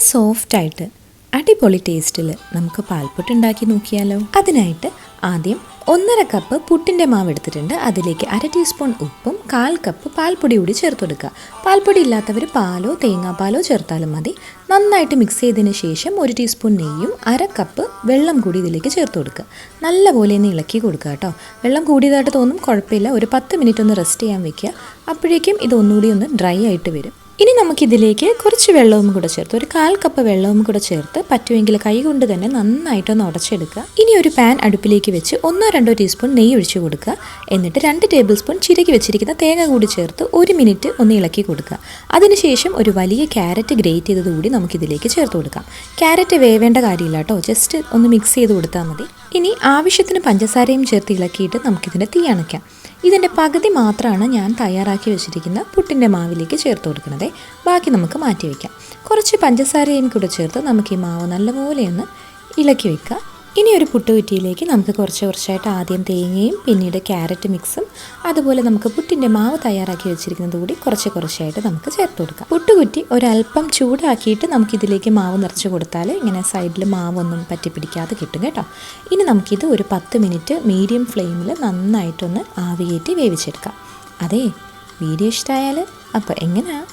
സോഫ്റ്റായിട്ട് അടിപൊളി ടേസ്റ്റിൽ നമുക്ക് പാൽപ്പൊട്ട് ഉണ്ടാക്കി നോക്കിയാലോ? അതിനായിട്ട് ആദ്യം ഒന്നര കപ്പ് പുട്ടിന്റെ മാവ് എടുത്തിട്ടുണ്ട്. അതിലേക്ക് അര ടീസ്പൂൺ ഉപ്പും കാൽ കപ്പ് പാൽപ്പൊടി കൂടി ചേർത്ത് കൊടുക്കുക. പാൽപ്പൊടി ഇല്ലാത്തവർ പാലോ തേങ്ങാപ്പാലോ ചേർത്താലും മതി. നന്നായിട്ട് മിക്സ് ചെയ്തതിന് ശേഷം ഒരു ടീസ്പൂൺ നെയ്യും അര കപ്പ് വെള്ളം കൂടി ഇതിലേക്ക് ചേർത്ത് കൊടുക്കുക. നല്ലപോലെ ഒന്ന് ഇളക്കി കൊടുക്കുക കേട്ടോ. വെള്ളം കൂടിയതായിട്ട് തോന്നും കുഴപ്പമില്ല. ഒരു പത്ത് മിനിറ്റ് ഒന്ന് റെസ്റ്റ് ചെയ്യാൻ വെക്കുക. അപ്പോഴേക്കും ഇതൊന്നുകൂടി ഒന്ന് ഡ്രൈ ആയിട്ട് വരും. ഇനി നമുക്കിതിലേക്ക് കുറച്ച് വെള്ളവും കൂടെ ചേർത്ത് ഒരു കാൽ കപ്പ് വെള്ളവും കൂടെ ചേർത്ത് പറ്റുമെങ്കിൽ കൈ കൊണ്ട് തന്നെ നന്നായിട്ടൊന്ന് ഉടച്ചെടുക്കുക. ഇനി ഒരു പാൻ അടുപ്പിലേക്ക് വെച്ച് ഒന്നോ രണ്ടോ ടീസ്പൂൺ നെയ്യ് ഒഴിച്ച് കൊടുക്കുക. എന്നിട്ട് രണ്ട് ടേബിൾ സ്പൂൺ ചിരകി വെച്ചിരിക്കുന്ന തേങ്ങ കൂടി ചേർത്ത് ഒരു മിനിറ്റ് ഒന്ന് ഇളക്കി കൊടുക്കുക. അതിനുശേഷം ഒരു വലിയ ക്യാരറ്റ് ഗ്രേറ്റ് ചെയ്തത് കൂടി നമുക്കിതിലേക്ക് ചേർത്ത് കൊടുക്കാം. ക്യാരറ്റ് വേവേണ്ട കാര്യമില്ല കേട്ടോ. ജസ്റ്റ് ഒന്ന് മിക്സ് ചെയ്ത് കൊടുത്താൽ മതി. ഇനി ആവശ്യത്തിന് പഞ്ചസാരയും ചേർത്ത് ഇളക്കിയിട്ട് നമുക്കിതിന്റെ തീ അണയ്ക്കാം. ഇതിന്റെ പകുതി മാത്രമാണ് ഞാൻ തയ്യാറാക്കി വെച്ചിരിക്കുന്ന പുട്ടിന്റെ മാവിലേക്ക് ചേർത്ത് കൊടുക്കുന്നത്. ബാക്കി നമുക്ക് മാറ്റി വയ്ക്കാം കുറച്ച് പഞ്ചസാരയും കൂടെ ചേർത്ത് നമുക്ക് ഈ മാവ് നല്ലപോലെ ഒന്ന് ഇളക്കി വെക്കുക ഇനി ഒരു പുട്ടുകുറ്റിയിലേക്ക് നമുക്ക് കുറച്ച് കുറച്ചായിട്ട് ആദ്യം തേങ്ങയും പിന്നീട് ക്യാരറ്റ് മിക്സും അതുപോലെ നമുക്ക് പുട്ടിന്റെ മാവ് തയ്യാറാക്കി വെച്ചിരിക്കുന്നത് കൂടി കുറച്ച് കുറച്ചായിട്ട് നമുക്ക് ചേർത്ത് കൊടുക്കാം. പുട്ടുകുറ്റി ഒരല്പം ചൂടാക്കിയിട്ട് നമുക്കിതിലേക്ക് മാവ് നിറച്ച് കൊടുത്താൽ ഇങ്ങനെ സൈഡിൽ മാവൊന്നും പറ്റി പിടിക്കാതെ കിട്ടും കേട്ടോ. ഇനി നമുക്കിത് ഒരു പത്ത് മിനിറ്റ് മീഡിയം ഫ്ലെയിമിൽ നന്നായിട്ടൊന്ന് ആവിയേറ്റി വേവിച്ചെടുക്കാം. അതെ വീഡിയോ ഇഷ്ടമായാൽ അപ്പോൾ എങ്ങനെയാണ്